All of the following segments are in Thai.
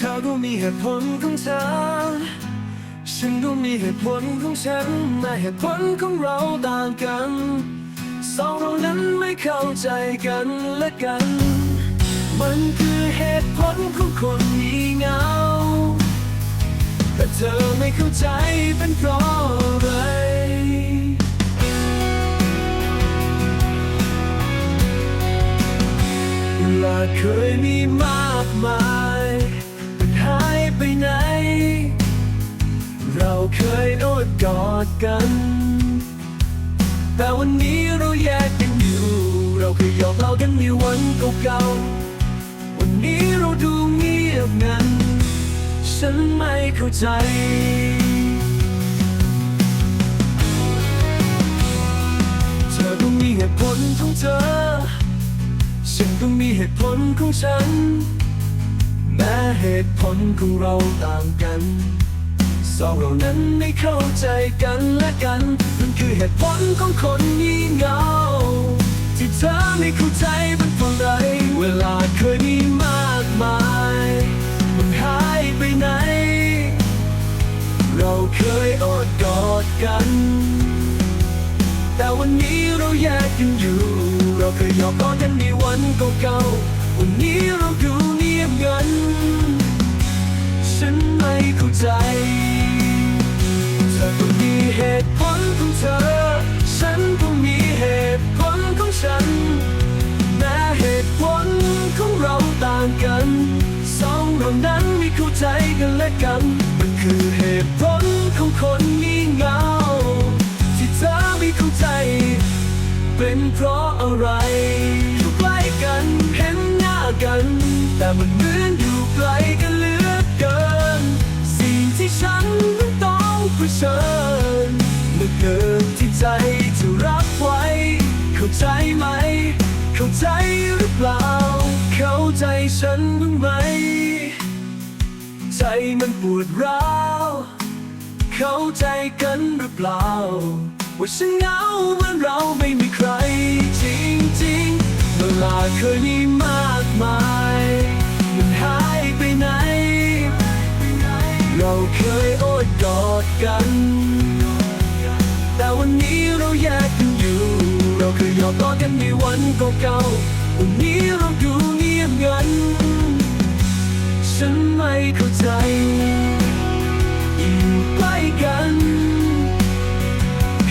ธอก็มีเหตุผลของเธอ ฉันก็มีเหตุผลของฉันแต่เหตุผลของเราต่างกันสองเรานั้นไม่เข้าใจกันและกัน มันคือเหตุผลของคนมีเงา แต่เธอไม่เข้าใจเป็นเพราะอะไรเวลาเคยมีมากมาย ไหน เราเคยโอบกอดกัน แต่วันนี้เราแยกกันอยู่ เราเคยหยอกเล่ากันในวันเก่าๆ วันนี้เราดูเงียบงัน ฉันไม่เข้าใจเธอต้องมีเหตุผลของเธอ ฉันต้องมีเหตุผลของฉัน แม้เหตุผลของเราต่างกันสองเรานั้นไม่เข้าใจกันและกันมันคือเหตุผลของคนงี่เงา ที่เธอไม่เข้าใจเป็นเพราะไร เวลาเคยมีมากมาย มันหายไปไหน เราเคยอบกอดกัน แต่วันนี้เราแยกกันอยู่ เราเคยหยอกล้อกันในวันเก่าๆวันนี้เราดู งันฉันไม่เข้าใจ เธอต้องมีเหตุผลของเธอ ฉันก็มีเหตุผลของฉัน แม้เหตุผลของเราต่างกัน สองเรานั้นไม่เข้าใจกันและกัน มันคือเหตุผลของคนงี่เงา ที่เธอไม่เข้าใจ เป็นเพราะอะไรอยู่ใกล้กันเห็น กัน แต่มันเหมือนอยู่ไกลกันเหลือเกิน สิ่งที่ฉันต้องเผชิญเมื่อเกินที่ใจจะรับไว้ เข้าใจไหม เข้าใจหรือเปล่า เข้าใจฉันบ้างไหม ใจมันปวดร้าวเข้าใจกันหรือเปล่า ว่าฉันเหงาเหมือนเราไม่มีใคร จริงๆเวลาเคยมี ดกัน แต่วันนี้เราแยกกันอยู่ เราเคยหยอกล้อกันในวันเก่าๆวันนี้เราดูเงียบงัน ฉันไม่เข้าใจอยู่ใกล้กัน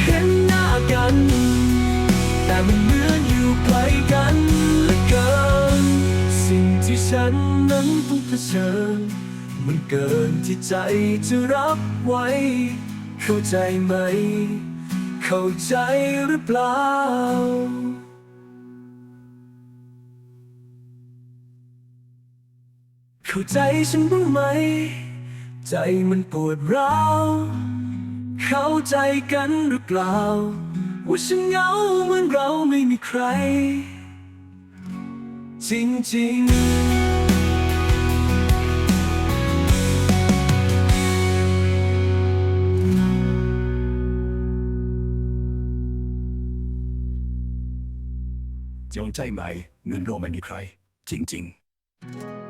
เห็นหน้ากัน แต่มันเหมือนอยู่ไกลกันเหลือเกิน สิ่งที่ฉันนั้นต้องเผชิญ มันเกินที่ใจจะรับไว้ เข้าใจไหม เข้าใจหรือเปล่าเข้าใจฉันบ้างไหม ใจมันปวดร้าวเข้าใจกันหรือเปล่า ว่าฉันเหงาเหมือนเราไม่มีใคร จริงๆ จงใจไหมเงินโราไม่มีใคร จริง ๆ